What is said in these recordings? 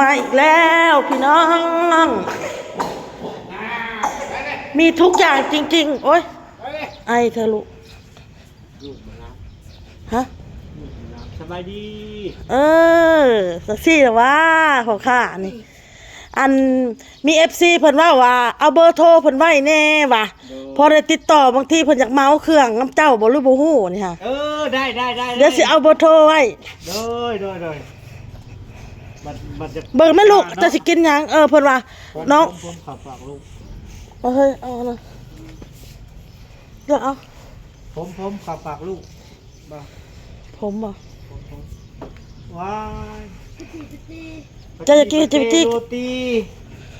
มาอีกแล้วพี่น้อง มีทุกอย่างจริง ๆ โอ้ยไอเธอลูกลูกมารับฮะลูกมารับสบายดี เออสักซี่หรอว่าของข้านี่ อันมีเอฟซีเพิ่นว่าว่า เอาเบอร์โทรเพิ่นไว้แน่ว่ะพอได้ติดต่อบางทีเพิ่นอยากเมาเครื่องน้ำเจ้าบ่รู้บ่ฮู้นี่ค่ะ เออ ได้ได้ได้เดี๋ยวสิเอาเบอร์โทรไว้โดยโดยโดย มันมันจะเบิ่งแม่ลูกจะสิกินหยังเออเพิ่นว่าผมน้องผมผมขับฝากลูกเอาเฮ้ยเอาอันนะเลือกเอาผมผมขับฝากลูกมาผมบ่ผมผมว้ายจะจะกินจะไปจิกโรตี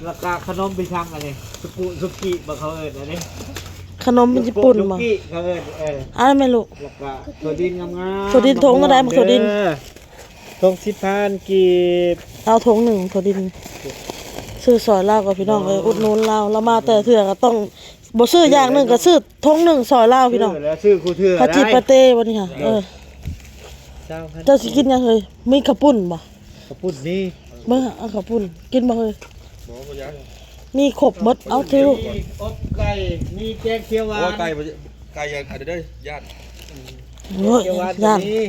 ราคาขนมไปช่างอะไรสุกุสุกิบะเขาเอิญอะไรขนมเป็นญี่ปุ่นสุบ่กิเขาเอิญเออเอ้าวแม่ลูก แล้วก็ถั่วดินงามๆถั่วดินถุงอะไรมาถั่วดิน เอ ทงสิบพันกีบเอาถุงหนึ่งถั่วดินซื้อซอยลาวกับพี่น้องเอ้ยอุดหนุนลาวเรามาแต่เถื่อก็ต้องบ่ซื้ออย่างหนึ่งก็ซื้อถุงหนึ่งซอยลาวพี่น้องซื้แล้วซื้อคูเถื่อข้าวจีได้ปาเต้วันนี้ค่ะ เออ เจ้าพันเจ้าสิกินหยังเฮ้ยมีข้าวปุ้นบ่กระปุ่นนี่เบิ่งเอาข้าวปุ้นกินบ่เฮ้ยมีครบหมดเอาเถอะลูกมีอบไก่มีแกงเขียวหวาโอ้นไก่บ่ไก่ยังอาจจะได้ญาติโอ้ยเขียวหวานย่าน นี้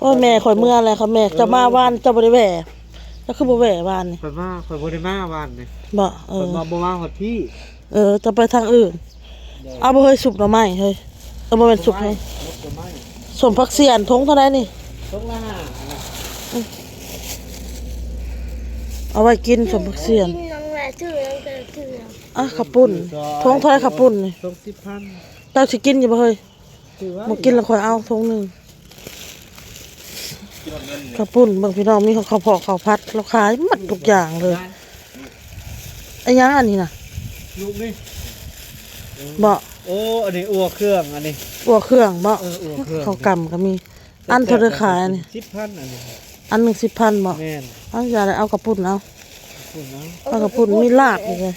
โอ้ยแม่ข่อยเมื่ออะไรค่ะแม่จะมาว่านเจะบ่ได้แหว่ก็คือบ่แหว่ว่านนี่ข่อยมาข่อยบ่ได้มาวันนี่บ่เอข่อยอมาบ่มาฮอดพี่เออ จะไปทางอื่น เอาบ่เฮ้ยสุกหน่อไม้เฮ้ยเอาบ่เป็นสุกให้รถจะไหม้สมพักเสียนทงเท่าไหร่นี่ ต้องละห้าเอาไว้กินสมพักเสียนน้องแหวนชื่อน้องเจอชื่ออะขับปุ่นทงเท่าไหร่ขับปุ่นนี่ต้องสิบพันเจ้าสิกินอยู่บ่เฮ้ยถือว่าบ่กินแล้วค่อยเอาทงหนึง ขับปุ่นบางพี่น้องมีข้าวพอกข้าวพัดเราขายหมดทุกอย่างเลยไอ้ยังอันนี้น่ะลูกนี่บ่โอ้อันนี้อัวเครื่องอันนี้อัวเครื่องบ่เอออัวเครื่องข้าวกำก็มี อันเท่าไดขายอันนี้สิบพันอันนี้อันหนึง10,000บ่แม่นเอาอย่าได้เอากระปุ่นเอาคุณนะเอากระปุ่นมีลาบอีกเลย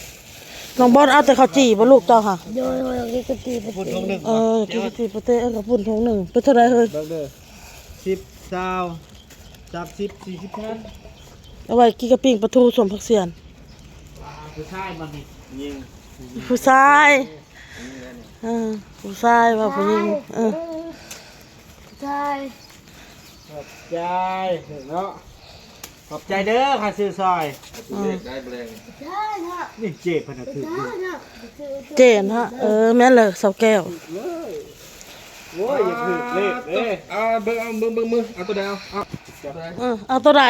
น้องบอลเอาแต่ข้าวจี่บ่ลูกเจ้าค่ะโดยโดยกินกะทิไปคุณทงหนึ่งเออกินสิประเทศกับปุ่นทงหนึ่งเป็นเท่าไรเฮ้ยเบิกเด้อสิบ สาวสามสิบสี่สิบพันเอาไว้กินกระปิ้งปลาทูสมผักเสียน ผู้ชายมันนี่ยิงผู้ชายเออผู้ชายว่าผู้หญิงเออใช่ขอบใจเนาะขอบใจเด้อค่ะซื้อซอยตัวเลขได้แปลงใช่ค่ะนี่เจ็บพนักถือใช่ค่ะเจนฮะเออแม่นเลยเสาแก้ว โว้ยอย่าถือเลขเด้อเอาเบิ่งเอาเบิ่งเบิ่งมือเอาตัวใดเอาเอาตัวใดเออเอาตัวใด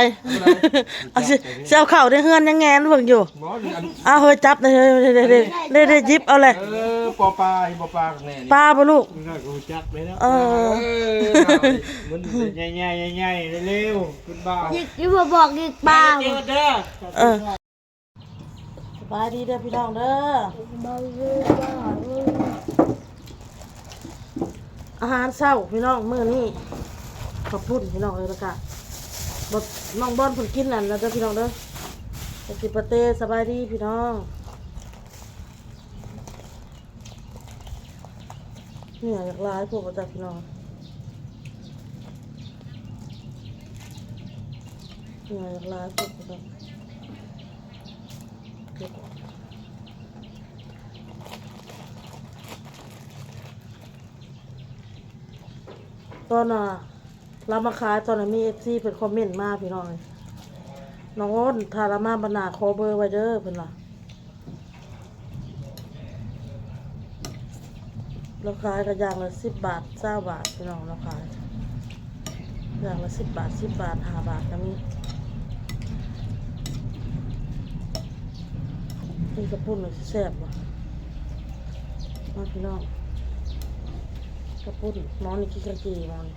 เอาสิสิเอาเข่าได้เฮือนยังแงนเบิ่งอยู่หมอนี่อันเอาเฮ้ยจับเลยเฮ้ยเด้เด้เด้เด้เด้ยิบเอาเลยเออปอปลาปอปลาแน่นี่ปลาบ่ลูกมึงก็กูจักไปแล้วเออเออมันใหญ่ใหญ่ใหญ่ๆเร็วๆคุณบ้ายิกยิบบอกยิกบ้าเจอเด้อเออสบายดีเด้อพี่น้องเด้อ บ้าเลยบ้าเลย อาหารเช้าพี่น้องมื้อนี้ขอบคุณพี่น้องเลยละกะบดน้องบอลเพิ่นกินนั่นแล้วเด้อพี่น้องเด้อไปกินปาเต้สบายดีพี่น้องเหนี่อยอยากลายพวกประจักพี่น้องเหนี่อยอยากลายพวกประจักเก็บออก ตอนน่ะเรามาขายตอนนั้มีเอฟซีเป็นคอมเมนต์มาพี่น้องน้องอ้นทารามาบรรณาขอเบอร์ไว้เด้อเพิ่นล่ะเราขายกันอย่างละสิบบาทเก้าบาทพี่น้องเราขายอย่างละสิบบาทสิบบาทห้าบาทก็มีนี่กระปุ้นเลยแซ่บว่ะมาพี่น้อง กระปุ้นน้องนี่กินกะจีน้องนี่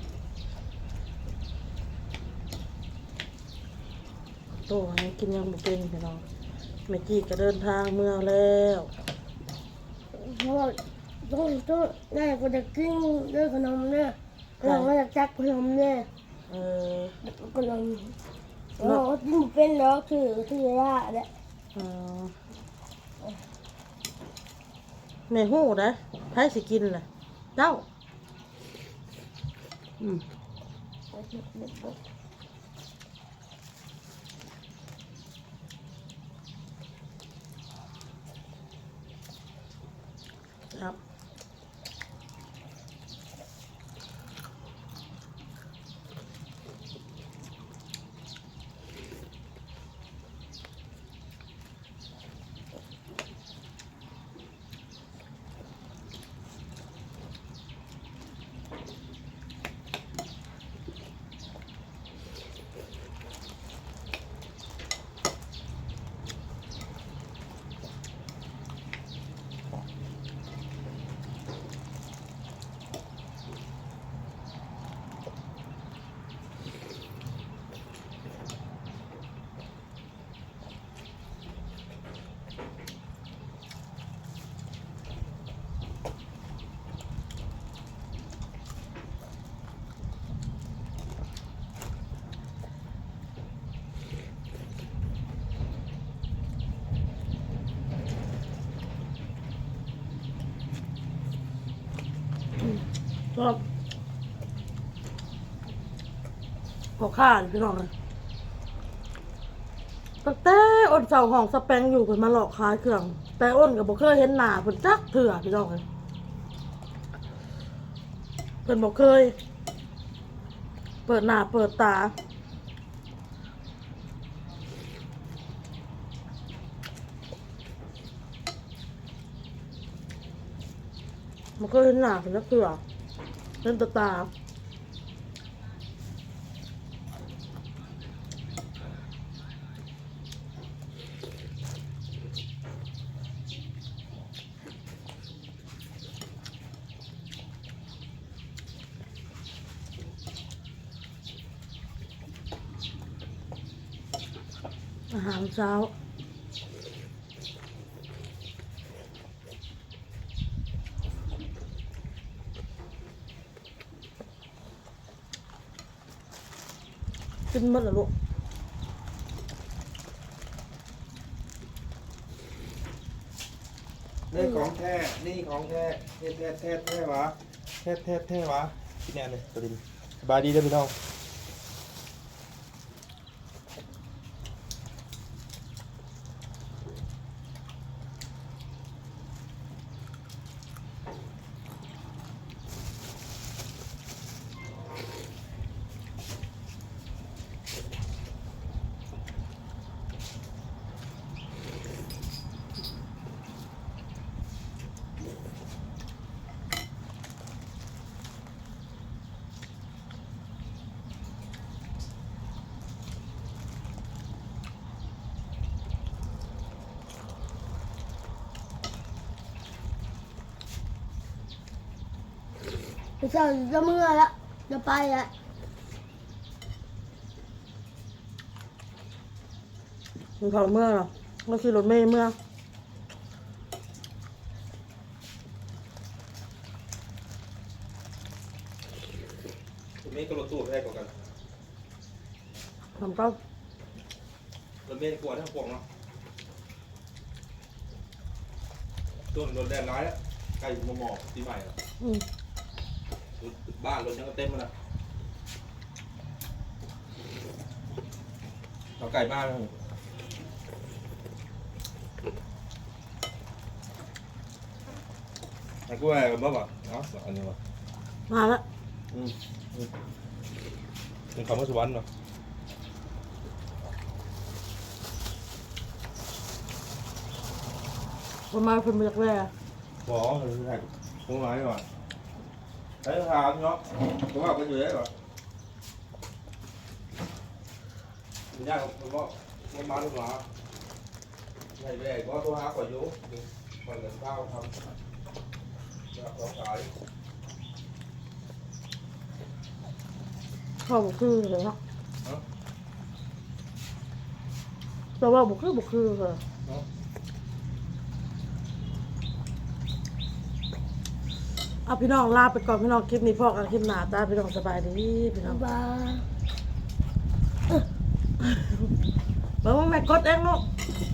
โตให้กินยังบ่เป็นพี่น้องแม่จีก็เดินทางเมื่อแล้วเพราะว่าต้องต้องแม่ก็จะกินด้วยขนมเนี่ยเราก็จะจักขนมเนี่ยเออขนมเราก็กินเป็นแล้วคือคือยาเนี่ยเออแม่ฮู้นะไผ ชอบพอข้าพี่น้องเลยตั้งแต่อ้นเสาห้องสแปงอยู่เพิ่นมาหลอกขายเครื่อง แต่อ้นก็บ่เคยเห็นหน้าเพิ่นจักเถื่อพี่น้องเลยเพิ่นบ่เคย เปิดหน้าเปิดตามันก็เห็นหน้าเพิ่นจักเถื่อ เห็นแตาตา อาหารเช้า กินหมดแล้วลูกนี่ของแท้ นี่ของแท้แท้แท้แท้แท้วะแท้แท้แท้วะพี่แนนเลยตัวดินสบายดีเด้อพี่น้อง ไม่ใช่จะเมื่อละจะไปละมันเขาเมื่อหรอก็คือรถเมย์เมื่อรถเมย์กับรถตู้แพ้กว่ากันทำก็รถเมย์กลัวทั้งพวกเนาะตัวมันโดนแดดร้ายแล้วใกล้มอหมอกที่ใหม่แล้วอืม บ้านรถยังก็เต็มมาแล้วเอาไก่บ้านเลยไอ้กูแหวกันบ้างวะเนาะอันนี้วะมาแล้วอืมอืมเป็นคำว่าสวรรค์เนาะประมาณเพิ่นมาจากแร่บอกว่าคือแท็กตรงไหนก่อนไอ้ถามเนาะผมว่าเป็นอยู่ได้ก่อนมันยากผมว่ามันมาลูกหลานใหญ่แรกก็ตัวหาก่อน อยู่มันเงินข้าวทำอยากของขายเข้าบุคือเลยเนาะแต่ว่าบุคือบุคือ เลยเนาะเอาพี่น้องลาไปก่อนพี่น้องคลิปนี้พอกันคลิปหน้าตาพี่น้องสบายดีพี่น้องบายเบิ่งว่าแม่กดเองลูกบ